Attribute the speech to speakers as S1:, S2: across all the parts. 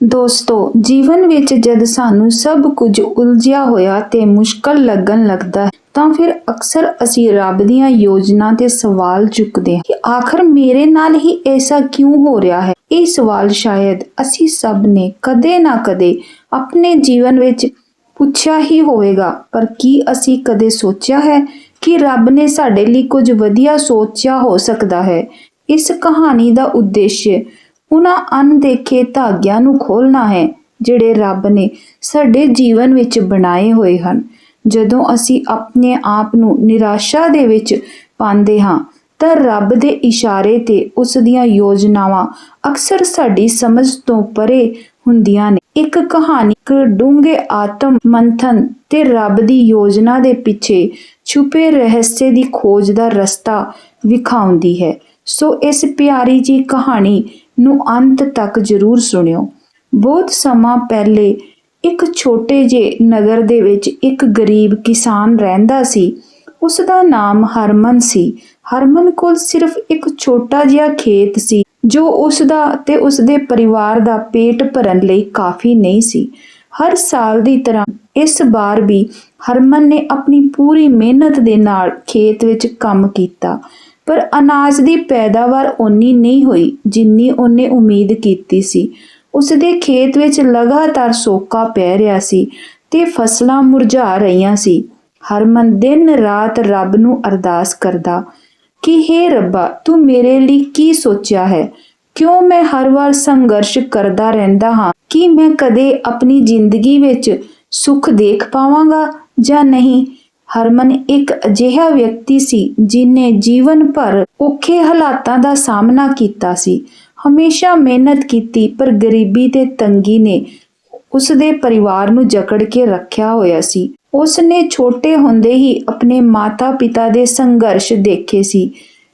S1: ਦੋਸਤੋ, ਜੀਵਨ ਵਿੱਚ ਜਦ ਸਾਨੂੰ ਸਭ ਕੁਝ ਉਲਝਿਆ ਹੋਇਆ ਤੇ ਮੁਸ਼ਕਲ ਲੱਗਣ ਲੱਗਦਾ ਹੈ, ਤਾਂ ਫਿਰ ਅਕਸਰ ਅਸੀਂ ਰੱਬ ਦੀਆਂ ਯੋਜਨਾ ਤੇ ਸਵਾਲ ਚੁੱਕਦੇ ਹਾਂ ਕਿ ਆਖਰ ਮੇਰੇ ਨਾਲ ਹੀ ਐਸਾ ਕਿਉਂ ਹੋ ਰਿਹਾ ਹੈ? ਇਹ ਸਵਾਲ ਸ਼ਾਇਦ ਅਸੀਂ ਸਭ ਨੇ ਕਦੇ ਨਾ ਕਦੇ ਆਪਣੇ ਜੀਵਨ ਵਿੱਚ ਪੁੱਛਿਆ ਹੀ ਹੋਵੇਗਾ, ਪਰ ਕੀ ਅਸੀਂ ਕਦੇ ਸੋਚਿਆ ਹੈ ਕਿ ਰੱਬ ਨੇ ਸਾਡੇ ਲਈ ਕੁਝ ਵਧੀਆ ਸੋਚਿਆ ਹੋ ਸਕਦਾ ਹੈ? ਇਸ ਕਹਾਣੀ ਦਾ ਉਦੇਸ਼ ਉਹਨਾਂ ਅਣਦੇਖੇ ਧਾਗਿਆਂ ਨੂੰ ਖੋਲਣਾ ਹੈ, ਜਿਹੜੇ ਰੱਬ ਨੇ ਸਾਡੇ ਜੀਵਨ ਵਿੱਚ ਬਣਾਏ ਹੋਏ ਹਨ। ਜਦੋਂ ਅਸੀਂ ਆਪਣੇ ਆਪ ਨੂੰ ਨਿਰਾਸ਼ਾ ਦੇ ਵਿੱਚ ਪਾਉਂਦੇ ਹਾਂ, ਤਾਂ ਰੱਬ ਦੇ ਇਸ਼ਾਰੇ ਤੇ ਉਸ ਦੀਆਂ ਯੋਜਨਾਵਾਂ ਅਕਸਰ ਸਾਡੀ ਸਮਝ ਤੋਂ ਪਰੇ ਹੁੰਦੀਆਂ ਨੇ। ਇੱਕ ਕਹਾਣੀ ਡੂੰਘੇ ਆਤਮ ਮੰਥਨ ਤੇ ਰੱਬ ਦੀ ਯੋਜਨਾ ਦੇ ਪਿੱਛੇ ਛੁਪੇ ਰਹੱਸੇ ਦੀ ਖੋਜ ਦਾ ਰਸਤਾ ਵਿਖਾਉਂਦੀ ਹੈ। ਸੋ ਇਸ ਪਿਆਰੀ ਜੀ ਕਹਾਣੀ ਨੂੰ ਅੰਤ ਤੱਕ ਜ਼ਰੂਰ ਸੁਣਿਓ। ਬਹੁਤ ਸਮਾਂ ਪਹਿਲੇ ਇੱਕ ਛੋਟੇ ਜਿਹੇ ਨਗਰ ਦੇ ਵਿੱਚ ਇੱਕ ਗਰੀਬ ਕਿਸਾਨ ਰਹਿੰਦਾ ਸੀ। ਉਸ ਦਾ ਨਾਮ ਹਰਮਨ ਸੀ। ਹਰਮਨ ਕੋਲ ਸਿਰਫ ਇੱਕ ਛੋਟਾ ਜਿਹਾ ਖੇਤ ਸੀ, ਜੋ ਉਸ ਦਾ ਤੇ ਉਸ ਦੇ ਪਰਿਵਾਰ ਦਾ ਪੇਟ ਭਰਨ ਲਈ ਕਾਫੀ ਨਹੀਂ ਸੀ। ਹਰ ਸਾਲ ਦੀ ਤਰ੍ਹਾਂ ਇਸ ਵਾਰ ਵੀ ਹਰਮਨ ਨੇ ਆਪਣੀ ਪੂਰੀ ਮਿਹਨਤ ਦੇ ਨਾਲ ਖੇਤ ਵਿੱਚ ਕੰਮ ਕੀਤਾ। ਪਰ ਅਨਾਜ ਦੀ ਪੈਦਾਵਾਰ ਓਨੀ ਨਹੀਂ ਹੋਈ ਜਿੰਨੀ ਉਹਨੇ ਉਮੀਦ ਕੀਤੀ ਸੀ। ਉਸ ਦੇ ਖੇਤ ਵਿੱਚ ਲਗਾਤਾਰ ਸੋਕਾ ਪੈ ਰਿਹਾ ਸੀ ਤੇ ਫਸਲਾਂ ਮੁਰਝਾ ਰਹੀਆਂ ਸੀ। ਹਰਮਨ ਦਿਨ ਰਾਤ ਰੱਬ ਨੂੰ ਅਰਦਾਸ ਕਰਦਾ, ਕਿ हे ਰੱਬਾ, ਤੂੰ ਮੇਰੇ ਲਈ ਕੀ ਸੋਚਿਆ ਹੈ? ਕਿਉਂ ਮੈਂ ਹਰ ਵਾਰ ਸੰਘਰਸ਼ ਕਰਦਾ ਰਹਿੰਦਾ ਹਾਂ? ਕਿ ਮੈਂ ਕਦੇ ਆਪਣੀ ਜ਼ਿੰਦਗੀ ਵਿੱਚ ਸੁੱਖ ਦੇਖ ਪਾਵਾਂਗਾ ਜਾਂ ਨਹੀਂ? ਹਰਮਨ ਇੱਕ ਅਜਿਹਾ ਵਿਅਕਤੀ ਸੀ ਜਿਨੇ ਜੀਵਨ ਭਰ ਔਖੇ ਹਾਲਾਤਾਂ ਦਾ ਸਾਹਮਣਾ ਕੀਤਾ ਸੀ। ਹਮੇਸ਼ਾ ਮਿਹਨਤ ਕੀਤੀ, ਪਰ ਗਰੀਬੀ ਤੇ ਤੰਗੀ ਨੇ ਉਸ ਦੇ ਪਰਿਵਾਰ ਨੂੰ ਜਕੜ ਕੇ ਰੱਖਿਆ ਹੋਇਆ ਸੀ। ਉਸ ਨੇ ਛੋਟੇ ਹੁੰਦੇ ਹੀ ਆਪਣੇ ਮਾਤਾ-ਪਿਤਾ ਦੇ ਸੰਘਰਸ਼ ਦੇਖੇ ਸੀ।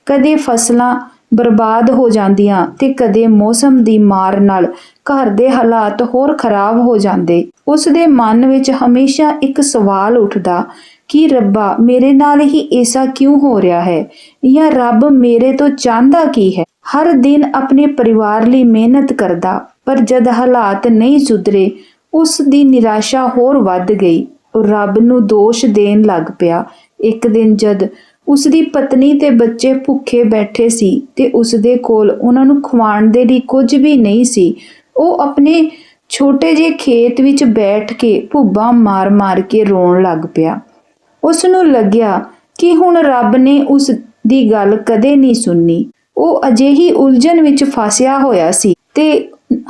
S1: ਕਦੇ ਫਸਲਾਂ ਬਰਬਾਦ ਹੋ ਜਾਂਦੀਆਂ ਤੇ ਕਦੇ ਮੌਸਮ ਦੀ ਮਾਰ ਨਾਲ ਘਰ ਦੇ ਹਾਲਾਤ ਹੋਰ ਖਰਾਬ ਹੋ ਜਾਂਦੇ। ਉਸ ਦੇ ਮਨ ਵਿੱਚ ਹਮੇਸ਼ਾ ਇੱਕ ਸਵਾਲ ਉੱਠਦਾ ਕਿ ਰੱਬਾ, ਮੇਰੇ ਨਾਲ ਹੀ ਐਸਾ ਕਿਉਂ ਹੋ ਰਿਹਾ ਹੈ? ਜਾਂ ਰੱਬ ਮੇਰੇ ਤੋਂ ਚਾਹੁੰਦਾ ਕੀ ਹੈ? ਹਰ ਦਿਨ ਆਪਣੇ ਪਰਿਵਾਰ ਲਈ ਮਿਹਨਤ ਕਰਦਾ, ਪਰ ਜਦ ਹਾਲਾਤ ਨਹੀਂ ਸੁਧਰੇ, ਉਸ ਦੀ ਨਿਰਾਸ਼ਾ ਹੋਰ ਵੱਧ ਗਈ। ਉਹ ਰੱਬ ਨੂੰ ਦੋਸ਼ ਦੇਣ ਲੱਗ ਪਿਆ। ਇੱਕ ਦਿਨ ਜਦ ਉਸ ਦੀ ਪਤਨੀ ਤੇ ਬੱਚੇ ਭੁੱਖੇ ਬੈਠੇ ਸੀ ਤੇ ਉਸ ਦੇ ਕੋਲ ਉਹਨਾਂ ਨੂੰ ਖਵਾਉਣ ਦੇ ਲਈ ਕੁਝ ਵੀ ਨਹੀਂ ਸੀ, ਉਹ ਆਪਣੇ ਛੋਟੇ ਜਿਹੇ ਖੇਤ ਵਿੱਚ ਬੈਠ ਕੇ ਭੁੱਬਾਂ ਮਾਰ-ਮਾਰ ਕੇ ਰੋਣ ਲੱਗ ਪਿਆ। ਉਸ ਨੂੰ ਲੱਗਿਆ ਕਿ ਹੁਣ ਰੱਬ ਨੇ ਉਸ ਦੀ ਗੱਲ ਕਦੇ ਨਹੀਂ ਸੁਣਨੀ। ਉਹ ਅਜਿਹੀ ਉਲਝਣ ਵਿੱਚ ਫਸਿਆ ਹੋਇਆ ਸੀ ਤੇ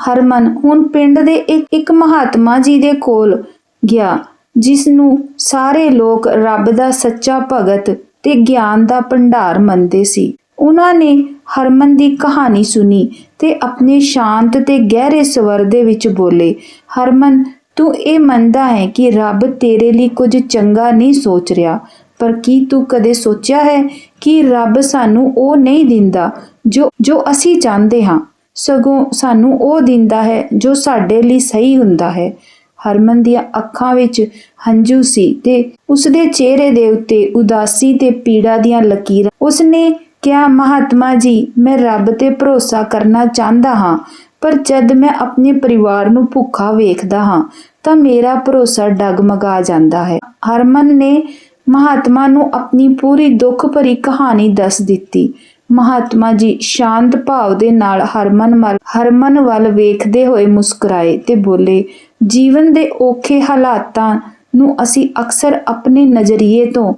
S1: ਹਰਮਨ ਹੁਣ ਪਿੰਡ ਦੇ ਇੱਕ ਇੱਕ ਮਹਾਤਮਾ ਜੀ ਦੇ ਕੋਲ ਗਿਆ ਜਿਸ ਨੂੰ ਸਾਰੇ ਲੋਕ ਰੱਬ ਦਾ ਸੱਚਾ ਭਗਤ ਤੇ ਗਿਆਨ ਦਾ ਭੰਡਾਰ ਮੰਨਦੇ ਸੀ। ਉਹਨਾਂ ਨੇ ਹਰਮਨ ਦੀ ਕਹਾਣੀ ਸੁਣੀ ਤੇ ਆਪਣੇ ਸ਼ਾਂਤ ਤੇ ਗਹਿਰੇ ਸਵਰ ਦੇ ਵਿੱਚ ਬੋਲੇ। ਹਰਮਨ ਤੂੰ ਇਹ ਮੰਨਦਾ ਹੈ ਕਿ ਰੱਬ ਤੇਰੇ ਲਈ ਕੁਝ ਚੰਗਾ ਨਹੀਂ ਸੋਚ ਰਿਹਾ। ਪਰ ਕੀ ਤੂੰ ਕਦੇ ਸੋਚਿਆ ਹੈ ਕਿ ਰੱਬ ਸਾਨੂੰ ਉਹ ਨਹੀਂ ਦਿੰਦਾ ਜੋ ਜੋ ਅਸੀਂ ਚਾਹੁੰਦੇ ਹਾਂ? ਸਗੋਂ ਸਾਨੂੰ ਉਹ ਦਿੰਦਾ ਹੈ ਜੋ ਸਾਡੇ ਲਈ ਸਹੀ ਹੁੰਦਾ ਹੈ। ਹਰਮਨ ਦੀਆਂ ਅੱਖਾਂ ਵਿੱਚ ਹੰਝੂ ਸੀ ਤੇ ਉਸਦੇ ਚਿਹਰੇ ਦੇ ਉੱਤੇ ਉਦਾਸੀ ਤੇ ਪੀੜਾ ਦੀਆਂ ਲਕੀਰਾਂ। ਉਸਨੇ ਕਿਹਾ ਮਹਾਤਮਾ ਜੀ, ਮੈਂ ਰੱਬ ਤੇ ਭਰੋਸਾ ਕਰਨਾ ਚਾਹੁੰਦਾ ਹਾਂ, ਪਰ ਜਦ ਮੈਂ ਆਪਣੇ ਪਰਿਵਾਰ ਨੂੰ ਭੁੱਖਾ ਵੇਖਦਾ ਹਾਂ, ਤਾਂ ਮੇਰਾ ਭਰੋਸਾ ਡਗਮਗਾ ਜਾਂਦਾ ਹੈ। ਹਰਮਨ ਨੇ ਮਹਾਤਮਾ ਨੂੰ ਆਪਣੀ ਪੂਰੀ ਦੁੱਖ ਭਰੀ ਕਹਾਣੀ ਦੱਸ ਦਿੱਤੀ। ਮਹਾਤਮਾ ਜੀ ਸ਼ਾਂਤ ਭਾਵ ਦੇ ਨਾਲ ਹਰਮਨ ਮਲ ਹਰਮਨ ਵੱਲ ਵੇਖਦੇ ਹੋਏ ਮੁਸਕਰਾਏ ਤੇ ਬੋਲੇ, ਜੀਵਨ ਦੇ ਔਖੇ ਹਾਲਾਤਾਂ ਨੂੰ ਅਸੀਂ ਅਕਸਰ ਆਪਣੇ ਨਜ਼ਰੀਏ ਤੋਂ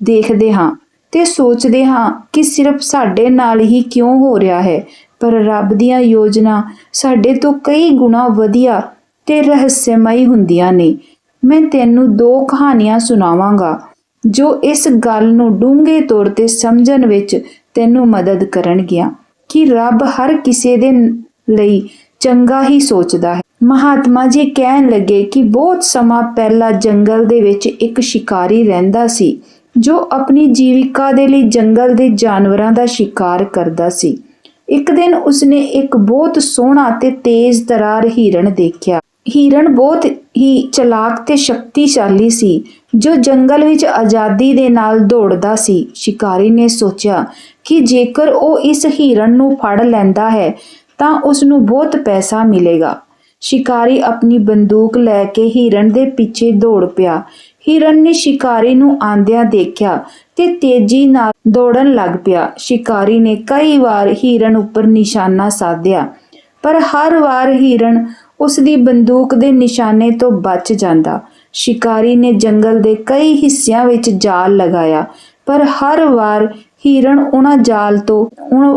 S1: ਦੇਖਦੇ ਹਾਂ। ਤੇ ਸੋਚਦੇ ਹਾਂ ਕਿ ਸਿਰਫ ਸਾਡੇ ਨਾਲ ਹੀ ਕਿਉਂ ਹੋ ਰਿਹਾ ਹੈ, ਪਰ ਰੱਬ ਦੀਆਂ ਯੋਜਨਾ ਸਾਡੇ ਤੋਂ ਕਈ ਗੁਣਾ ਵਧੀਆ ਤੇ ਰਹੱਸਮਈ ਹੁੰਦੀਆਂ ਨੇ। ਮੈਂ ਤੈਨੂੰ ਦੋ ਕਹਾਣੀਆਂ ਸੁਣਾਵਾਂਗਾ, ਜੋ ਇਸ ਗੱਲ ਨੂੰ ਡੂੰਘੇ ਤੌਰ ਤੇ ਸਮਝਣ ਵਿੱਚ ਤੈਨੂੰ ਮਦਦ ਕਰਨਗੀਆਂ ਕਿ ਰੱਬ ਹਰ ਕਿਸੇ ਦੇ ਲਈ ਚੰਗਾ ਹੀ ਸੋਚਦਾ ਹੈ। ਮਹਾਤਮਾ ਜੀ ਕਹਿਣ ਲੱਗੇ ਕਿ ਬਹੁਤ ਸਮਾਂ ਪਹਿਲਾਂ ਜੰਗਲ ਦੇ ਵਿੱਚ ਇੱਕ ਸ਼ਿਕਾਰੀ ਰਹਿੰਦਾ ਸੀ। ਜੋ ਆਪਣੀ ਜੀਵਿਕਾ ਦੇ ਲਈ ਜੰਗਲ ਦੇ ਜਾਨਵਰਾਂ ਦਾ ਸ਼ਿਕਾਰ ਕਰਦਾ ਸੀ। ਇੱਕ ਦਿਨ ਉਸਨੇ ਇੱਕ ਬਹੁਤ ਸੋਹਣਾ ਤੇ ਤੇਜ਼ ਤਰਾਰ ਹਿਰਨ ਦੇਖਿਆ। ਹਿਰਨ ਬਹੁਤ ਹੀ ਚਲਾਕ ਤੇ ਸ਼ਕਤੀਸ਼ਾਲੀ ਸੀ, ਜੋ ਜੰਗਲ ਵਿੱਚ ਆਜ਼ਾਦੀ ਦੇ ਨਾਲ ਦੌੜਦਾ ਸੀ। ਸ਼ਿਕਾਰੀ ਨੇ ਸੋਚਿਆ ਕਿ ਜੇਕਰ ਉਹ ਇਸ ਹਿਰਨ ਨੂੰ ਫੜ ਲੈਂਦਾ ਹੈ, ਤਾਂ ਉਸ ਨੂੰ ਬਹੁਤ ਪੈਸਾ ਮਿਲੇਗਾ। ਸ਼ਿਕਾਰੀ ਆਪਣੀ ਬੰਦੂਕ ਲੈ ਕੇ ਹਿਰਨ ਦੇ ਪਿੱਛੇ ਦੌੜ ਪਿਆ। ਹਿਰਨ ਨੇ ਸ਼ਿਕਾਰੀ ਨੂੰ ਆਂਦਿਆਂ ਦੇਖਿਆ ਤੇ ਤੇਜ਼ੀ ਨਾਲ ਦੌੜਨ ਲੱਗ ਪਿਆ। ਸ਼ਿਕਾਰੀ ਨੇ ਕਈ ਵਾਰ ਹਿਰਨ ਉੱਪਰ ਨਿਸ਼ਾਨਾ ਸਾਧਿਆ, ਪਰ ਹਰ ਵਾਰ ਹਿਰਨ ਉਸ ਦੀ ਬੰਦੂਕ ਦੇ ਨਿਸ਼ਾਨੇ ਤੋਂ ਬਚ ਜਾਂਦਾ। ਸ਼ਿਕਾਰੀ ਨੇ ਜੰਗਲ ਦੇ ਕਈ ਹਿੱਸਿਆਂ ਵਿੱਚ ਜਾਲ ਲਗਾਇਆ, ਪਰ ਹਰ ਵਾਰ ਹਿਰਨ ਉਹਨਾਂ ਜਾਲ ਤੋਂ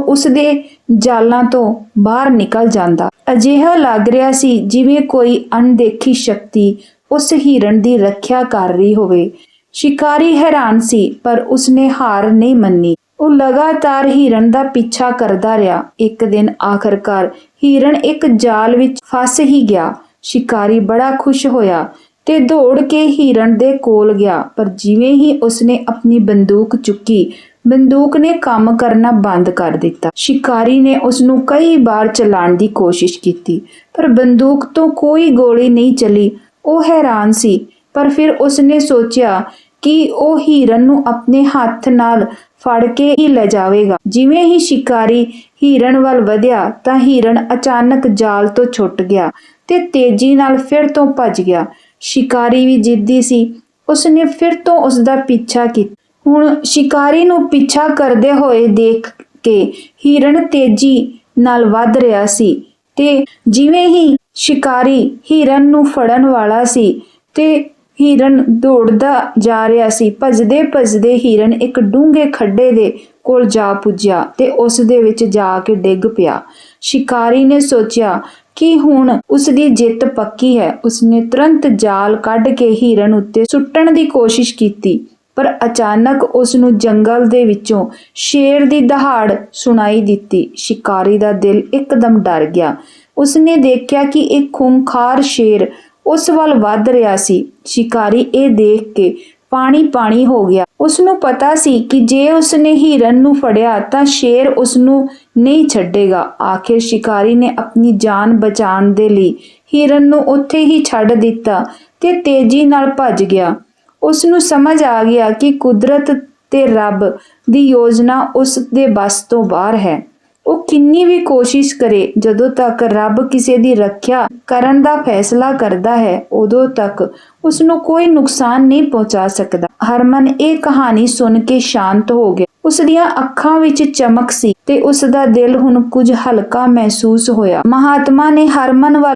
S1: ਉਸ ਦੇ ਜਾਲਾਂ ਤੋਂ ਬਾਹਰ ਨਿਕਲ ਜਾਂਦਾ। ਅਜਿਹਾ ਲੱਗ ਰਿਹਾ ਸੀ ਜਿਵੇਂ ਕੋਈ ਅਣਦੇਖੀ ਸ਼ਕਤੀ ਉਸ ਹਿਰਨ ਦੀ ਰੱਖਿਆ ਕਰ ਰਹੀ ਹੋਵੇ। ਸ਼ਿਕਾਰੀ ਹੈਰਾਨ ਸੀ, ਪਰ ਉਸਨੇ ਹਾਰ ਨਹੀਂ ਮੰਨੀ। ਉਹ ਲਗਾਤਾਰ ਹਿਰਨ ਦਾ ਪਿੱਛਾ ਕਰਦਾ ਰਿਹਾ। ਇੱਕ ਦਿਨ ਆਖਰਕਾਰ ਹਿਰਨ ਇੱਕ ਜਾਲ ਵਿੱਚ ਫਸ ਹੀ ਗਿਆ। ਸ਼ਿਕਾਰੀ ਬੜਾ ਖੁਸ਼ ਹੋਇਆ ਤੇ ਦੌੜ ਕੇ ਹਿਰਨ ਦੇ ਕੋਲ ਗਿਆ, ਪਰ ਜਿਵੇਂ ਹੀ ਉਸਨੇ ਆਪਣੀ ਬੰਦੂਕ ਚੁੱਕੀ, ਬੰਦੂਕ ਨੇ ਕੰਮ ਕਰਨਾ ਬੰਦ ਕਰ ਦਿੱਤਾ। ਸ਼ਿਕਾਰੀ ਨੇ ਉਸ ਨੂੰ ਕਈ ਵਾਰ ਚਲਾਉਣ ਦੀ ਕੋਸ਼ਿਸ਼ ਕੀਤੀ, ਪਰ ਬੰਦੂਕ ਤੋਂ ਕੋਈ ਗੋਲੀ ਨਹੀਂ ਚਲੀ। ਉਹ ਹੈਰਾਨ ਸੀ, ਪਰ ਫਿਰ ਉਸਨੇ ਸੋਚਿਆ ਕਿ ਉਹ ਹਿਰਨ ਨੂੰ ਆਪਣੇ ਹੱਥ ਨਾਲ ਫੜ ਕੇ ਹੀ ਲੈ ਜਾਵੇਗਾ। ਜਿਵੇਂ ਹੀ ਸ਼ਿਕਾਰੀ ਹਿਰਨ ਵੱਲ ਵਧਿਆ, ਤਾਂ ਹਿਰਨ ਅਚਾਨਕ ਜਾਲ ਤੋਂ ਛੁੱਟ ਗਿਆ ਤੇ ਤੇਜ਼ੀ ਨਾਲ ਫਿਰ ਤੋਂ ਭੱਜ ਗਿਆ। ਸ਼ਿਕਾਰੀ ਵੀ ਜਿੱਦੀ ਸੀ। ਉਸਨੇ ਫਿਰ ਤੋਂ ਉਸ ਦਾ ਪਿੱਛਾ ਕੀਤਾ। ਹੁਣ ਸ਼ਿਕਾਰੀ ਨੂੰ ਪਿੱਛਾ ਕਰਦੇ ਹੋਏ ਦੇਖ ਕੇ ਹਿਰਨ ਤੇਜ਼ੀ ਨਾਲ ਵੱਧ ਰਿਹਾ ਸੀ। ਤੇ ਜਿਵੇਂ ਹੀ ਸ਼ਿਕਾਰੀ ਹਿਰਨ ਨੂੰ ਫੜਨ ਵਾਲਾ ਸੀ ਤੇ ਹਿਰਨ ਦੌੜਦਾ ਜਾ ਰਿਹਾ ਸੀ, ਭੱਜਦੇ ਭੱਜਦੇ ਹਿਰਨ ਇੱਕ ਡੂੰਘੇ ਖੱਡੇ ਦੇ ਕੋਲ ਜਾ ਪੁੱਜਿਆ ਤੇ ਉਸ ਦੇ ਵਿੱਚ ਜਾ ਕੇ ਡਿੱਗ ਪਿਆ। ਸ਼ਿਕਾਰੀ ਨੇ ਸੋਚਿਆ ਕਿ ਹੁਣ ਉਸ ਦੀ ਜਿੱਤ ਪੱਕੀ ਹੈ। ਉਸਨੇ ਤੁਰੰਤ ਜਾਲ ਕੱਢ ਕੇ ਹਿਰਨ ਉੱਤੇ ਸੁੱਟਣ ਦੀ ਕੋਸ਼ਿਸ਼ ਕੀਤੀ। ਪਰ ਅਚਾਨਕ ਉਸ ਨੂੰ ਜੰਗਲ ਦੇ ਵਿੱਚੋਂ ਸ਼ੇਰ ਦੀ ਦਹਾੜ ਸੁਣਾਈ ਦਿੱਤੀ। ਸ਼ਿਕਾਰੀ ਦਾ ਦਿਲ ਇੱਕਦਮ ਡਰ ਗਿਆ। ਉਸਨੇ ਦੇਖਿਆ ਕਿ ਇੱਕ ਖੂੰਖਾਰ ਸ਼ੇਰ ਉਸ ਵੱਲ ਵੱਧ ਰਿਹਾ ਸੀ। ਸ਼ਿਕਾਰੀ ਇਹ ਦੇਖ ਕੇ ਪਾਣੀ ਪਾਣੀ ਹੋ ਗਿਆ। ਉਸ ਨੂੰ ਪਤਾ ਸੀ ਕਿ ਜੇ ਉਸਨੇ ਹਿਰਨ ਨੂੰ ਫੜਿਆ ਤਾਂ ਸ਼ੇਰ ਉਸ ਨੂੰ ਨਹੀਂ ਛੱਡੇਗਾ। ਆਖਿਰ ਸ਼ਿਕਾਰੀ ਨੇ ਆਪਣੀ ਜਾਨ ਬਚਾਉਣ ਦੇ ਲਈ ਹਿਰਨ ਨੂੰ ਉੱਥੇ ਹੀ ਛੱਡ ਦਿੱਤਾ ਤੇ ਤੇਜ਼ੀ ਨਾਲ ਭੱਜ ਗਿਆ। ਉਸ ਨੂੰ ਸਮਝ ਆ ਗਿਆ ਕਿ ਕੁਦਰਤ ਤੇ ਰੱਬ ਦੀ ਯੋਜਨਾ ਉਸ ਦੇ ਬਸ ਤੋਂ ਬਾਹਰ ਹੈ। ਉਹ ਕਿੰਨੀ ਵੀ ਕੋਸ਼ਿਸ਼ ਕਰੇ, ਜਦੋਂ ਤੱਕ ਰੱਬ ਕਿਸੇ ਦੀ ਰੱਖਿਆ ਕਰਨ ਦਾ ਫੈਸਲਾ ਕਰਦਾ ਹੈ, ਉਦੋਂ ਤੱਕ ਉਸ ਨੂੰ ਕੋਈ ਨੁਕਸਾਨ ਨਹੀਂ ਪਹੁੰਚਾ ਸਕਦਾ। ਹਰਮਨ, ਇਹ ਕਹਾਣੀ ਸੁਣ ਕੇ ਸ਼ਾਂਤ ਹੋ ਗਿਆ। ਉਸ ਦੀਆਂ ਅੱਖਾਂ ਵਿੱਚ ਚਮਕ ਸੀ ਤੇ ਉਸ ਦਾ ਦਿਲ ਹੁਣ ਕੁਝ ਹਲਕਾ ਮਹਿਸੂਸ ਹੋਇਆ। ਮਹਾਤਮਾ ਨੇ ਹਰਮਨ ਵੱਲ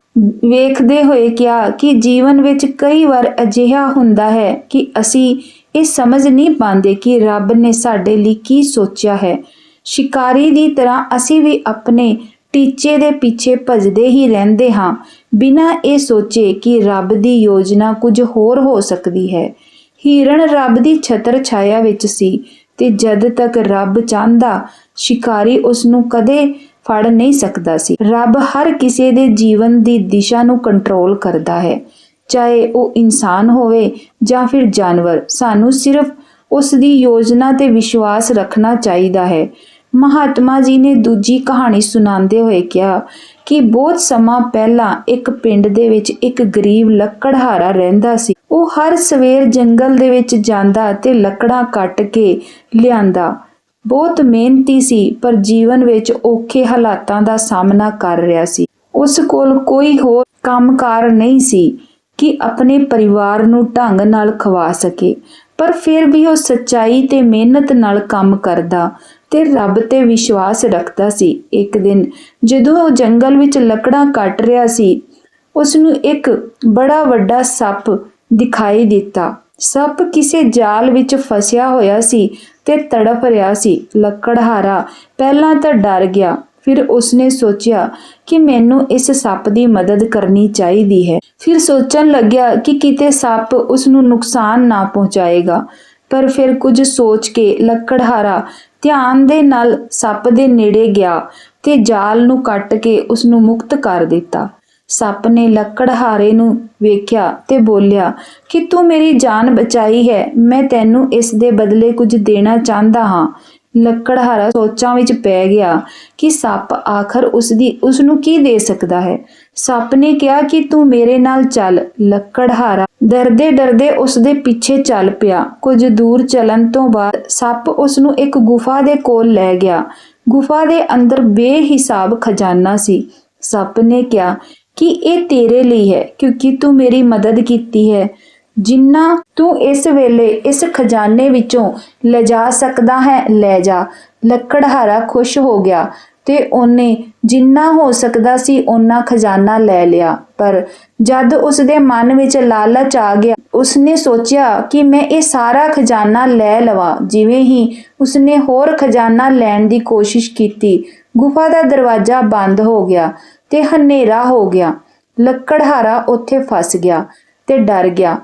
S1: ਵੇਖਦੇ ਹੋਏ ਕਿਹਾ ਕਿ ਜੀਵਨ ਵਿੱਚ ਕਈ ਵਾਰ ਅਜਿਹਾ ਹੁੰਦਾ ਹੈ ਕਿ ਅਸੀਂ ਇਹ ਸਮਝ ਨਹੀਂ ਪਾਉਂਦੇ ਕਿ ਰੱਬ ਨੇ ਸਾਡੇ ਲਈ ਕੀ ਸੋਚਿਆ ਹੈ। ਸ਼ਿਕਾਰੀ ਦੀ ਤਰ੍ਹਾਂ ਅਸੀਂ ਵੀ ਆਪਣੇ ਟੀਚੇ ਦੇ ਪਿੱਛੇ ਭੱਜਦੇ ਹੀ ਰਹਿੰਦੇ ਹਾਂ। ਬਿਨਾਂ ਇਹ ਸੋਚੇ ਕਿ ਰੱਬ ਦੀ ਯੋਜਨਾ ਕੁਝ ਹੋਰ ਹੋ ਸਕਦੀ ਹੈ। ਹਿਰਨ ਰੱਬ ਦੀ ਛਤਰ ਛਾਇਆ ਵਿੱਚ ਸੀ। ਤੇ ਜਦ ਤੱਕ ਰੱਬ ਚਾਹੁੰਦਾ ਸ਼ਿਕਾਰੀ ਉਸ ਨੂੰ ਕਦੇ ਫੜ ਨਹੀਂ ਸਕਦਾ ਸੀ। ਰੱਬ ਹਰ ਕਿਸੇ ਦੇ ਜੀਵਨ ਦੀ ਦਿਸ਼ਾ ਨੂੰ ਕੰਟਰੋਲ ਕਰਦਾ ਹੈ। ਚਾਹੇ ਉਹ ਇਨਸਾਨ ਹੋਵੇ ਜਾਂ ਫਿਰ ਜਾਨਵਰ, ਸਾਨੂੰ ਸਿਰਫ ਉਸ ਦੀ ਯੋਜਨਾ ਤੇ ਵਿਸ਼ਵਾਸ ਰੱਖਣਾ ਚਾਹੀਦਾ ਹੈ। ਮਹਾਤਮਾ ਜੀ ਨੇ ਦੂਜੀ ਕਹਾਣੀ ਸੁਣਾਉਂਦੇ ਹੋਏ ਕਿਹਾ ਕਿ ਬਹੁਤ ਸਮਾਂ ਪਹਿਲਾਂ ਇੱਕ ਪਿੰਡ ਦੇ ਵਿੱਚ ਇੱਕ ਗਰੀਬ ਲੱਕੜਹਾਰਾ ਰਹਿੰਦਾ ਸੀ। ਉਹ ਹਰ ਸਵੇਰ ਜੰਗਲ ਦੇ ਵਿੱਚ ਜਾਂਦਾ ਤੇ ਲੱਕੜਾਂ ਕੱਟ ਕੇ ਲਿਆਂਦਾ। ਬਹੁਤ ਮਿਹਨਤੀ ਸੀ, ਪਰ ਜੀਵਨ ਵਿੱਚ ਔਖੇ ਹਾਲਾਤਾਂ ਦਾ ਸਾਹਮਣਾ ਕਰ ਰਿਹਾ ਸੀ। ਉਸ ਕੋਲ ਕੋਈ ਹੋਰ ਕੰਮਕਾਰ ਨਹੀਂ ਸੀ ਕਿ ਆਪਣੇ ਪਰਿਵਾਰ ਨੂੰ ਢੰਗ ਨਾਲ ਖਵਾ ਸਕੇ। ਪਰ ਫਿਰ ਵੀ ਉਹ ਸੱਚਾਈ ਤੇ ਮਿਹਨਤ ਨਾਲ ਕੰਮ ਕਰਦਾ ਤੇ ਰੱਬ ਤੇ ਵਿਸ਼ਵਾਸ ਰੱਖਦਾ ਸੀ। ਇੱਕ ਦਿਨ ਜਦੋਂ ਉਹ ਜੰਗਲ ਵਿੱਚ ਲੱਕੜਾਂ ਕੱਟ ਰਿਹਾ ਸੀ, ਉਸ ਨੂੰ ਇੱਕ ਬੜਾ ਵੱਡਾ ਸੱਪ ਦਿਖਾਈ ਦਿੱਤਾ। ਸੱਪ ਕਿਸੇ ਜਾਲ ਵਿੱਚ ਫਸਿਆ ਹੋਇਆ ਸੀ ਤੇ ਤੜਪ ਰਿਹਾ ਸੀ। ਲੱਕੜਹਾਰਾ। ਪਹਿਲਾਂ ਤਾਂ ਡਰ ਗਿਆ। ਫਿਰ ਉਸਨੇ ਸੋਚਿਆ ਕਿ ਮੈਨੂੰ ਇਸ ਸੱਪ ਦੀ ਮਦਦ ਕਰਨੀ ਚਾਹੀਦੀ ਹੈ। ਫਿਰ ਸੋਚਣ ਲੱਗਿਆ ਕਿ ਕਿਤੇ ਸੱਪ ਉਸ ਨੂੰ ਨੁਕਸਾਨ ਨਾ ਪਹੁੰਚਾਏਗਾ। ਪਰ ਫਿਰ ਕੁਝ ਸੋਚ ਕੇ ਲੱਕੜਹਾਰਾ ਧਿਆਨ ਦੇ ਨਾਲ ਸੱਪ ਦੇ ਨੇੜੇ ਗਿਆ ਤੇ ਜਾਲ ਨੂੰ ਕੱਟ ਕੇ ਉਸ ਨੂੰ ਮੁਕਤ ਕਰ ਦਿੱਤਾ। ਸੱਪ ਨੇ ਲੱਕੜਹਾਰੇ ਨੂੰ ਵੇਖਿਆ ਤੇ ਬੋਲਿਆ, ਕਿ ਤੂੰ ਮੇਰੀ ਜਾਨ ਬਚਾਈ ਹੈ, ਮੈਂ ਤੈਨੂੰ ਇਸ ਦੇ ਬਦਲੇ ਕੁਝ ਦੇਣਾ ਚਾਹੁੰਦਾ ਹਾਂ। ਲੱਕੜਹਾਰਾ ਸੋਚਾਂ ਵਿੱਚ ਪੈ ਗਿਆ ਕਿ ਸੱਪ ਆਖਰ ਉਸ ਦੀ ਉਸ ਨੂੰ ਕੀ ਦੇ ਸਕਦਾ ਹੈ। ਸੱਪ ਨੇ ਕਿਹਾ ਕਿ ਤੂੰ ਮੇਰੇ ਨਾਲ ਚੱਲ। ਲੱਕੜਹਾਰਾ ਡਰਦੇ ਡਰਦੇ ਉਸ ਦੇ ਪਿੱਛੇ ਚੱਲ ਪਿਆ। ਕੁਝ ਦੂਰ ਚੱਲਣ ਤੋਂ ਬਾਅਦ ਸੱਪ ਉਸ ਨੂੰ ਇੱਕ ਗੁਫਾ ਦੇ ਕੋਲ ਲੈ ਗਿਆ। ਗੁਫਾ ਦੇ ਅੰਦਰ ਬੇਹਿਸਾਬ ਖਜ਼ਾਨਾ ਸੀ। ਸੱਪ ਨੇ ਕਿਹਾ ਕਿ ਇਹ ਤੇਰੇ ਲਈ ਹੈ, ਕਿਉਂਕਿ ਤੂੰ ਮੇਰੀ ਮਦਦ ਕੀਤੀ ਹੈ। ਜਿੰਨਾ ਤੂੰ ਇਸ ਵੇਲੇ ਇਸ ਖਜ਼ਾਨੇ ਵਿੱਚੋਂ ਲਿਜਾ ਸਕਦਾ ਹੈ, ਲੈ ਜਾ। ਲੱਕੜਹਾਰਾ ਖੁਸ਼ ਹੋ ਗਿਆ ਤੇ ਉਹਨੇ ਜਿੰਨਾ ਹੋ ਸਕਦਾ ਸੀ ਉਹਨਾਂ ਖਜ਼ਾਨਾ ਲੈ ਲਿਆ। ਪਰ ਜਦ ਉਸਦੇ ਮਨ ਵਿੱਚ ਲਾਲਚ ਆ ਗਿਆ, ਉਸਨੇ ਸੋਚਿਆ ਕਿ ਮੈਂ ਇਹ ਸਾਰਾ ਖਜ਼ਾਨਾ ਲੈ ਲਵਾਂ। ਜਿਵੇਂ ਹੀ ਉਸਨੇ ਹੋਰ ਖਜ਼ਾਨਾ ਲੈਣ ਦੀ ਕੋਸ਼ਿਸ਼ ਕੀਤੀ, ਗੁਫਾ ਦਾ ਦਰਵਾਜ਼ਾ ਬੰਦ ਹੋ ਗਿਆ। ਤੇ ਹਨੇਰਾ ਹੋ ਗਿਆ। ਲੱਕੜਹਾਰਾ ਉੱਥੇ ਫਸ ਗਿਆ ਤੇ ਡਰ ਗਿਆ।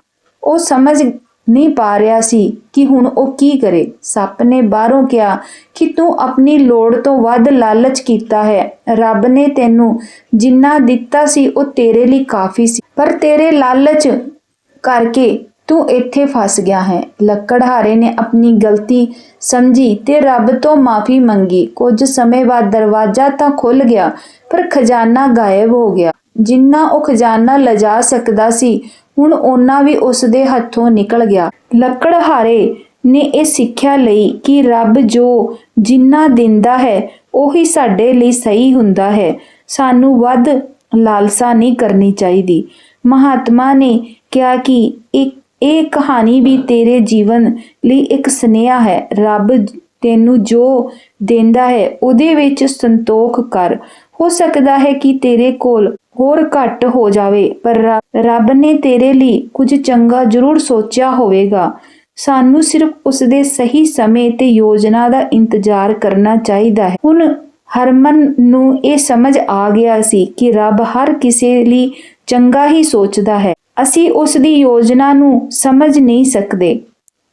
S1: ਉਹ ਸਮਝ ਨਹੀਂ ਪਾ ਰਿਹਾ ਸੀ ਕਿ ਹੁਣ ਉਹ ਕੀ ਕਰੇ। ਸੱਪ ਨੇ ਬਾਹਰੋਂ ਕਿਹਾ ਕਿ ਤੂੰ ਆਪਣੀ ਲੋੜ ਤੋਂ ਵੱਧ ਲਾਲਚ ਕੀਤਾ ਹੈ। ਰੱਬ ਨੇ ਤੈਨੂੰ ਜਿੰਨਾ ਦਿੱਤਾ ਸੀ ਉਹ ਤੇਰੇ ਲਈ ਕਾਫੀ ਸੀ। ਪਰ ਤੇਰੇ ਲਾਲਚ ਕਰਕੇ ਤੂੰ ਇੱਥੇ ਫਸ ਗਿਆ ਹੈ। ਲੱਕੜਹਾਰੇ ਨੇ ਆਪਣੀ ਗਲਤੀ ਸਮਝੀ ਤੇ ਰੱਬ ਤੋਂ ਮਾਫੀ ਮੰਗੀ। ਕੁਝ ਸਮੇਂ ਬਾਅਦ ਦਰਵਾਜ਼ਾ ਤਾਂ ਖੁੱਲ ਗਿਆ, ਪਰ ਖਜ਼ਾਨਾ ਗਾਇਬ ਹੋ ਗਿਆ। ਜਿੰਨਾ ਉਹ ਖਜ਼ਾਨਾ ਲਿਜਾ ਸਕਦਾ ਸੀ, ਹੁਣ ਉਹਨਾਂ ਵੀ ਉਸ ਦੇ ਹੱਥੋਂ ਨਿਕਲ ਗਿਆ। ਲੱਕੜਹਾਰੇ ਨੇ ਇਹ ਸਿੱਖਿਆ ਲਈ ਕਿ ਰੱਬ ਜੋ ਜਿੰਨਾ ਦਿੰਦਾ ਹੈ, ਉਹੀ ਸਾਡੇ ਲਈ ਸਹੀ ਹੁੰਦਾ ਹੈ। ਸਾਨੂੰ ਵੱਧ ਲਾਲਸਾ ਨਹੀਂ ਕਰਨੀ ਚਾਹੀਦੀ। ਮਹਾਤਮਾ ਨੇ ਕਿਹਾ ਕਿ ਇੱਕ ਇਹ ਕਹਾਣੀ ਵੀ ਤੇਰੇ ਜੀਵਨ ਲਈ ਇੱਕ ਸੁਨੇਹਾ ਹੈ। ਰੱਬ ਤੈਨੂੰ ਜੋ ਦਿੰਦਾ ਹੈ, ਉਹਦੇ ਵਿੱਚ ਸੰਤੋਖ ਕਰ। ਹੋ ਸਕਦਾ ਹੈ ਕਿ ਤੇਰੇ ਕੋਲ ਹੋਰ ਘੱਟ ਹੋ ਜਾਵੇ, ਪਰ ਰੱਬ- ਨੇ ਤੇਰੇ ਲਈ ਕੁਝ ਚੰਗਾ ਜ਼ਰੂਰ ਸੋਚਿਆ ਹੋਵੇਗਾ। ਸਾਨੂੰ ਸਿਰਫ ਉਸ ਦੇ ਸਹੀ ਸਮੇਂ ਤੇ ਯੋਜਨਾ ਦਾ ਇੰਤਜ਼ਾਰ ਕਰਨਾ ਚਾਹੀਦਾ ਹੈ। ਹੁਣ ਹਰਮਨ ਨੂੰ ਇਹ ਸਮਝ ਆ ਗਿਆ ਸੀ ਕਿ ਰੱਬ ਹਰ ਕਿਸੇ ਲਈ ਚੰਗਾ ਹੀ ਸੋਚਦਾ ਹੈ। ਅਸੀਂ ਉਸ ਦੀ ਯੋਜਨਾ ਨੂੰ ਸਮਝ ਨਹੀਂ ਸਕਦੇ।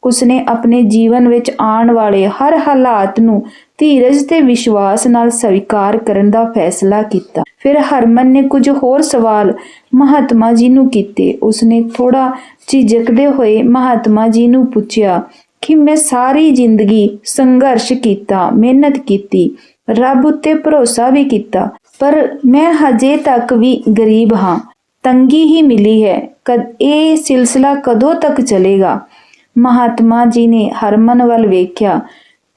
S1: ਉਸਨੇ ਆਪਣੇ ਜੀਵਨ ਵਿੱਚ ਆਉਣ ਵਾਲੇ ਹਰ ਹਾਲਾਤ ਨੂੰ ਧੀਰਜ ਤੇ ਵਿਸ਼ਵਾਸ ਨਾਲ ਸਵੀਕਾਰ ਕਰਨ ਦਾ ਫੈਸਲਾ ਕੀਤਾ। ਫਿਰ ਹਰਮਨ ਨੇ ਕੁਝ ਹੋਰ ਸਵਾਲ ਮਹਾਤਮਾ ਜੀ ਨੂੰ ਕੀਤੇ। ਉਸਨੇ ਥੋੜਾ ਝਿਜਕਦੇ ਹੋਏ ਮਹਾਤਮਾ ਜੀ ਨੂੰ ਪੁੱਛਿਆ ਕਿ ਮੈਂ ਸਾਰੀ ਜ਼ਿੰਦਗੀ ਸੰਘਰਸ਼ ਕੀਤਾ, ਮਿਹਨਤ ਕੀਤੀ, ਰੱਬ ਉੱਤੇ ਭਰੋਸਾ ਵੀ ਕੀਤਾ, ਪਰ ਮੈਂ ਹਜੇ ਤੱਕ ਵੀ ਗਰੀਬ ਹਾਂ। ਤੰਗੀ ਹੀ ਮਿਲੀ ਹੈ। ਕਦ ਇਹ ਸਿਲਸਿਲਾ ਕਦੋਂ ਤੱਕ ਚੱਲੇਗਾ? ਮਹਾਤਮਾ ਜੀ ਨੇ ਹਰਮਨ ਵੱਲ ਵੇਖਿਆ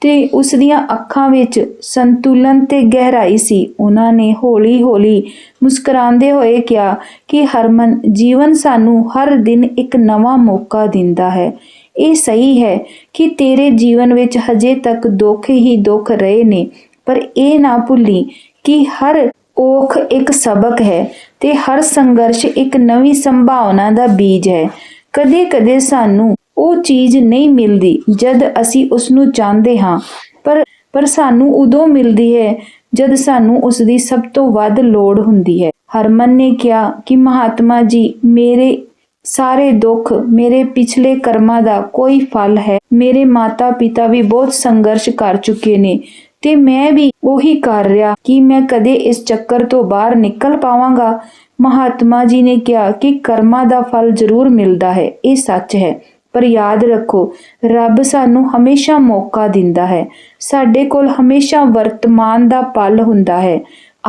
S1: ਤੇ ਉਸ ਦੀਆਂ ਅੱਖਾਂ ਵਿੱਚ ਸੰਤੁਲਨ ਤੇ ਗਹਿਰਾਈ ਸੀ। ਉਹਨਾਂ ਨੇ ਹੌਲੀ-ਹੌਲੀ ਮੁਸਕਰਾਉਂਦੇ ਹੋਏ ਕਿਹਾ ਕਿ ਹਰਮਨ, ਜੀਵਨ ਸਾਨੂੰ ਹਰ ਦਿਨ ਇੱਕ ਨਵਾਂ ਮੌਕਾ ਦਿੰਦਾ ਹੈ। ਇਹ ਸਹੀ ਹੈ ਕਿ ਤੇਰੇ ਜੀਵਨ ਵਿੱਚ ਹਜੇ ਤੱਕ ਦੁੱਖ ਹੀ ਦੁੱਖ ਰਹੇ ਨੇ, ਪਰ ਇਹ ਨਾ ਭੁੱਲੀ ਕਿ ਹਰ ਔਖ ਇੱਕ ਸਬਕ ਹੈ ਤੇ ਹਰ ਸੰਘਰਸ਼ ਇੱਕ ਨਵੀਂ ਸੰਭਾਵਨਾ ਦਾ ਬੀਜ ਹੈ। ਕਦੇ-ਕਦੇ ਸਾਨੂੰ ਉਹ ਚੀਜ਼ ਨਹੀਂ ਮਿਲਦੀ ਜਦ ਅਸੀਂ ਉਸ ਨੂੰ ਚਾਹੁੰਦੇ ਹਾਂ, ਪਰ ਪਰ ਸਾਨੂੰ ਉਦੋਂ ਮਿਲਦੀ ਹੈ ਜਦ ਸਾਨੂੰ ਉਸ ਦੀ ਸਭ ਤੋਂ ਵੱਧ ਲੋੜ ਹੁੰਦੀ ਹੈ। ਹਰਮਨ ਨੇ ਕਿਹਾ ਕਿ ਮਹਾਤਮਾ ਜੀ, ਮੇਰੇ ਸਾਰੇ ਦੁੱਖ, ਮੇਰੇ ਪਿਛਲੇ ਕਰਮਾਂ ਦਾ ਕੋਈ ਫਲ ਹੈ। ਮੇਰੇ ਮਾਤਾ ਪਿਤਾ ਵੀ ਬਹੁਤ ਸੰਘਰਸ਼ ਕਰ ਚੁੱਕੇ ਨੇ। ਤੇ ਮੈਂ ਵੀ ਉਹੀ ਕਰ ਰਿਹਾ ਕਿ ਮੈਂ ਕਦੇ ਇਸ ਚੱਕਰ ਤੋਂ ਬਾਹਰ ਨਿਕਲ ਪਾਵਾਂਗਾ। ਮਹਾਤਮਾ ਜੀ ਨੇ ਕਿਹਾ ਕਿ ਕਰਮਾਂ ਦਾ ਫਲ ਜ਼ਰੂਰ ਮਿਲਦਾ ਹੈ, ਇਹ ਸੱਚ ਹੈ। ਪਰ ਯਾਦ ਰੱਖੋ, ਰੱਬ ਸਾਨੂੰ ਹਮੇਸ਼ਾ ਮੌਕਾ ਦਿੰਦਾ ਹੈ। ਸਾਡੇ ਕੋਲ ਹਮੇਸ਼ਾ ਵਰਤਮਾਨ ਦਾ ਪਲ ਹੁੰਦਾ ਹੈ।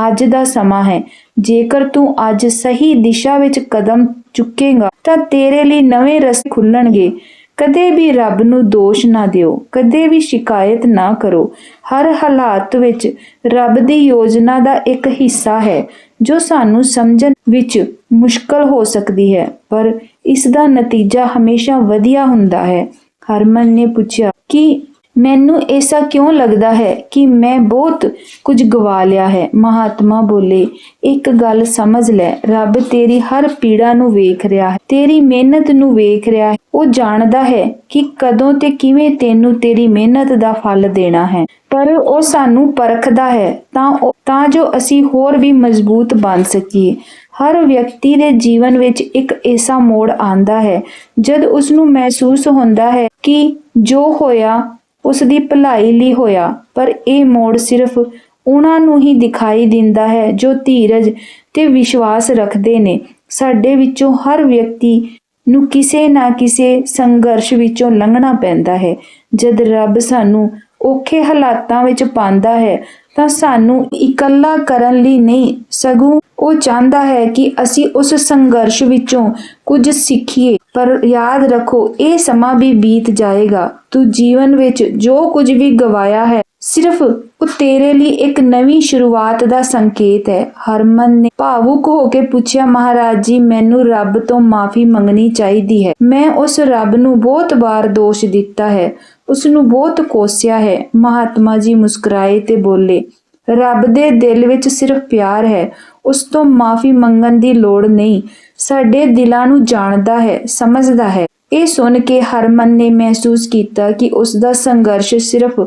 S1: ਅੱਜ ਦਾ ਸਮਾਂ ਹੈ। ਜੇਕਰ ਤੂੰ ਅੱਜ ਸਹੀ ਦਿਸ਼ਾ ਵਿੱਚ ਕਦਮ ਚੁੱਕੇਗਾ ਤਾਂ ਤੇਰੇ ਲਈ ਨਵੇਂ ਰਸਤੇ ਖੁੱਲਣਗੇ। ਕਦੇ ਵੀ ਰੱਬ ਨੂੰ ਦੋਸ਼ ਨਾ ਦਿਓ, ਕਦੇ ਵੀ ਸ਼ਿਕਾਇਤ ਨਾ ਕਰੋ। ਹਰ ਹਾਲਾਤ ਵਿੱਚ ਰੱਬ ਦੀ ਯੋਜਨਾ ਦਾ ਇੱਕ ਹਿੱਸਾ ਹੈ, ਜੋ ਸਾਨੂੰ ਸਮਝਣ ਵਿੱਚ ਮੁਸ਼ਕਲ ਹੋ ਸਕਦੀ ਹੈ, ਪਰ ਇਸ ਦਾ ਨਤੀਜਾ ਹਮੇਸ਼ਾ ਵਧੀਆ ਹੁੰਦਾ ਹੈ। ਹਰਮਨ ਨੇ ਪੁੱਛਿਆ, ਕਿ ਮੈਨੂੰ ਐਸਾ ਕਿਉਂ ਲੱਗਦਾ ਹੈ ਕਿ ਮੈਂ ਬਹੁਤ ਕੁਝ ਗਵਾ ਲਿਆ ਹੈ? ਮਹਾਤਮਾ ਬੋਲੇ, ਇੱਕ ਗੱਲ ਸਮਝ ਲੈ, ਰੱਬ ਤੇਰੀ ਹਰ ਪੀੜਾ ਨੂੰ ਵੇਖ ਰਿਹਾ ਹੈ, ਤੇਰੀ ਮਿਹਨਤ ਨੂੰ ਵੇਖ ਰਿਹਾ ਹੈ। ਉਹ ਜਾਣਦਾ ਹੈ ਕਿ ਕਦੋਂ ਤੇ ਕਿਵੇਂ ਤੈਨੂੰ ਤੇਰੀ ਮਿਹਨਤ ਦਾ ਫਲ ਦੇਣਾ ਹੈ। ਪਰ ਉਹ ਸਾਨੂੰ ਪਰਖਦਾ ਹੈ, ਤਾਂ ਤਾਂ ਜੋ ਅਸੀਂ ਹੋਰ ਵੀ ਮਜ਼ਬੂਤ ਬਣ ਸਕੀਏ। ਹਰ ਵਿਅਕਤੀ ਦੇ ਜੀਵਨ ਵਿੱਚ ਇੱਕ ਐਸਾ ਮੋੜ ਆਂਦਾ ਹੈ, ਜਦ ਉਸ ਨੂੰ ਮਹਿਸੂਸ ਹੁੰਦਾ ਹੈ ਕਿ ਜੋ ਹੋਇਆ ਉਸ ਦੀ ਭਲਾਈ ਲਈ ਹੋਇਆ, ਪਰ ਇਹ ਮੋੜ ਸਿਰਫ ਉਹਨਾਂ ਨੂੰ ਹੀ ਦਿਖਾਈ ਦਿੰਦਾ ਹੈ ਜੋ ਧੀਰਜ ਤੇ ਵਿਸ਼ਵਾਸ ਰੱਖਦੇ ਨੇ। ਸਾਡੇ ਵਿੱਚੋਂ ਹਰ ਵਿਅਕਤੀ ਨੂੰ ਕਿਸੇ ਨਾ ਕਿਸੇ ਸੰਘਰਸ਼ ਵਿੱਚੋਂ ਲੰਘਣਾ ਪੈਂਦਾ ਹੈ। ਜਦ ਰੱਬ ਸਾਨੂੰ ਔਖੇ ਹਾਲਾਤਾਂ ਵਿੱਚ ਪਾਉਂਦਾ ਹੈ ਤਾਂ ਸਾਨੂੰ ਇਕੱਲਾ ਕਰਨ ਲਈ ਨਹੀਂ, ਸਗੋਂ ਉਹ ਚਾਹੁੰਦਾ ਹੈ ਕਿ ਅਸੀਂ ਉਸ ਸੰਘਰਸ਼ ਵਿੱਚੋਂ ਕੁਝ ਸਿੱਖੀਏ। ਪਰ ਯਾਦ ਰੱਖੋ, ਇਹ ਸਮਾਂ ਵੀ ਬੀਤ ਜਾਏਗਾ। ਤੂੰ ਜੀਵਨ ਵਿੱਚ ਜੋ ਕੁਝ ਵੀ ਗਵਾਇਆ ਹੈ ਸਿਰਫ ਉਹ ਤੇਰੇ ਲਈ ਇੱਕ ਨਵੀਂ ਸ਼ੁਰੂਆਤ ਦਾ ਸੰਕੇਤ ਹੈ। ਹਰਮਨ ਨੇ ਭਾਵੁਕ ਹੋ ਕੇ ਪੁੱਛਿਆ, ਮਹਾਰਾਜ ਜੀ, ਮੈਨੂੰ ਰੱਬ ਤੋਂ ਮਾਫੀ ਮੰਗਣੀ ਚਾਹੀਦੀ ਹੈ। ਮੈਂ ਉਸ ਰੱਬ ਨੂੰ ਬਹੁਤ ਵਾਰ ਦੋਸ਼ ਦਿੱਤਾ ਹੈ। ਉਸ ਨੂੰ ਬਹੁਤ ਕੋਸਿਆ ਹੈ। ਮਹਾਤਮਾ ਜੀ ਮੁਸਕਰਾਏ ਤੇ ਬੋਲੇ, ਰੱਬ ਦੇ ਦਿਲ ਵਿੱਚ ਸਿਰਫ ਪਿਆਰ ਹੈ। ਉਸ ਤੋਂ ਮਾਫੀ ਮੰਗਣ ਦੀ ਲੋੜ ਨਹੀਂ। ਸਾਡੇ ਦਿਲਾਂ ਨੂੰ ਜਾਣਦਾ ਹੈ, ਸਮਝਦਾ ਹੈ। ਇਹ ਸੁਣ ਕੇ ਹਰਮਨ ਨੇ ਮਹਿਸੂਸ ਕੀਤਾ ਕਿ ਉਸ ਦਾ ਸੰਘਰਸ਼ ਸਿਰਫ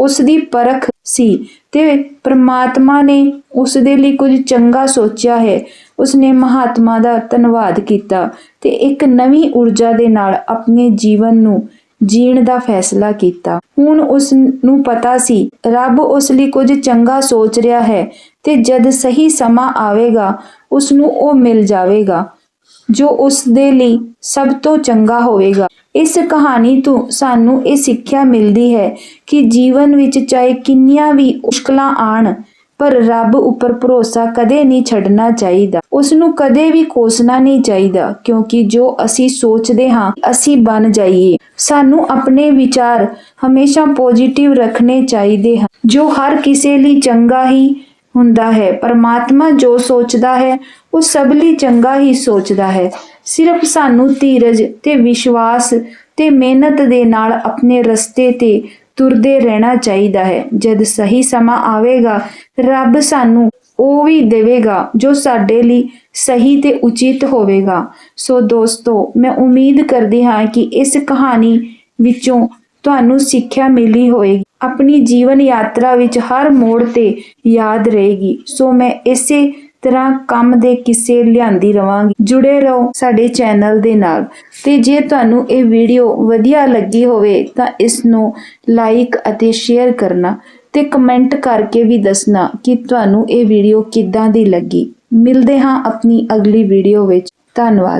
S1: ਉਸ ਦੀ ਪਰਖ ਸੀ ਤੇ ਪ੍ਰਮਾਤਮਾ ਨੇ ਉਸ ਦੇ ਲਈ ਕੁਝ ਚੰਗਾ ਸੋਚਿਆ ਹੈ। ਉਸਨੇ ਮਹਾਤਮਾ ਦਾ ਧੰਨਵਾਦ ਕੀਤਾ ਤੇ ਇੱਕ ਨਵੀਂ ਊਰਜਾ ਦੇ ਨਾਲ ਆਪਣੇ ਜੀਵਨ ਨੂੰ ਜੀਣ ਦਾ ਫੈਸਲਾ ਕੀਤਾ। ਹੁਣ ਉਸ ਨੂੰ ਪਤਾ ਸੀ, ਰੱਬ ਉਸ ਲਈ ਕੁਝ ਚੰਗਾ ਸੋਚ ਰਿਹਾ ਹੈ ਤੇ ਜਦ ਸਹੀ ਸਮਾਂ ਆਵੇਗਾ ਉਸ ਨੂੰ ਉਹ ਮਿਲ ਜਾਵੇਗਾ, ਜੋ ਉਸ ਦੇ ਲਈ ਸਭ ਤੋਂ ਚੰਗਾ ਹੋਵੇਗਾ। ਇਸ ਕਹਾਣੀ ਤੋਂ ਸਾਨੂੰ ਇਹ ਸਿੱਖਿਆ ਮਿਲਦੀ ਹੈ ਕਿ ਜੀਵਨ ਵਿੱਚ ਚਾਹੇ ਕਿੰਨੀਆਂ ਵੀ ਮੁਸ਼ਕਲਾਂ ਆਣ, ਪਰ ਰੱਬ ਉੱਪਰ ਭਰੋਸਾ ਕਦੇ ਨਹੀਂ ਛੱਡਣਾ ਚਾਹੀਦਾ। ਉਸ ਨੂੰ ਕਦੇ ਵੀ ਕੋਸਣਾ ਨਹੀਂ ਚਾਹੀਦਾ, ਕਿਉਂਕਿ ਜੋ ਅਸੀਂ ਸੋਚਦੇ ਹਾਂ, ਅਸੀਂ ਬਣ ਜਾਈਏ। ਸਾਨੂੰ ਆਪਣੇ ਵਿਚਾਰ ਹਮੇਸ਼ਾ ਪੋਜ਼ਿਟਿਵ ਰੱਖਣੇ ਚਾਹੀਦੇ ਹਨ। ਜੋ ਹਰ ਕਿਸੇ ਲਈ ਚੰਗਾ ਹੀ ਹੁੰਦਾ ਹੈ, ਪਰਮਾਤਮਾ ਜੋ ਸੋਚਦਾ ਹੈ, ਉਹ ਸਭ ਲਈ ਚੰਗਾ ਹੀ ਸੋਚਦਾ ਹੈ। ਸਿਰਫ ਸਾਨੂੰ ਧੀਰਜ ਤੇ ਵਿਸ਼ਵਾਸ ਤੇ ਮਿਹਨਤ ਦੇ ਨਾਲ ਆਪਣੇ ਰਸਤੇ ਤੇ ਤੁਰਦੇ ਰਹਿਣਾ ਚਾਹੀਦਾ ਹੈ। ਜਦ ਸਹੀ ਸਮਾਂ ਆਵੇਗਾ, ਰੱਬ ਸਾਨੂੰ ਉਹ ਵੀ ਦੇਵੇਗਾ ਜੋ ਸਾਡੇ ਲਈ ਸਹੀ ਤੇ ਉਚਿਤ ਹੋਵੇਗਾ। ਸੋ ਦੋਸਤੋ, ਮੈਂ ਉਮੀਦ ਕਰਦੀ ਹਾਂ ਕਿ ਇਸ ਕਹਾਣੀ ਵਿੱਚੋਂ ਤੁਹਾਨੂੰ ਸਿੱਖਿਆ ਮਿਲੀ ਹੋਵੇਗੀ। ਆਪਣੀ ਜੀਵਨ ਯਾਤਰਾ ਵਿੱਚ ਹਰ ਮੋੜ ਤੇ ਯਾਦ ਰਹੇਗੀ। ਸੋ ਮੈਂ ਇਸੇ ਤਰ੍ਹਾਂ ਕੰਮ ਦੇ ਕਿੱਸੇ ਲਿਆਂਦੀ ਰਵਾਂਗੀ। ਜੁੜੇ ਰਹੋ ਸਾਡੇ ਚੈਨਲ ਦੇ ਨਾਲ। ਤੇ ਜੇ ਤੁਹਾਨੂੰ ਇਹ ਵੀਡੀਓ ਵਧੀਆ ਲੱਗੀ ਹੋਵੇ ਤਾਂ ਇਸ ਨੂੰ ਲਾਈਕ ਅਤੇ ਸ਼ੇਅਰ ਕਰਨਾ ਤੇ ਕਮੈਂਟ ਕਰਕੇ ਵੀ ਦੱਸਣਾ ਕਿ ਤੁਹਾਨੂੰ ਇਹ ਵੀਡੀਓ ਕਿੱਦਾਂ ਦੀ ਲੱਗੀ। ਮਿਲਦੇ ਹਾਂ ਆਪਣੀ ਅਗਲੀ ਵੀਡੀਓ ਵਿੱਚ। ਧੰਨਵਾਦ।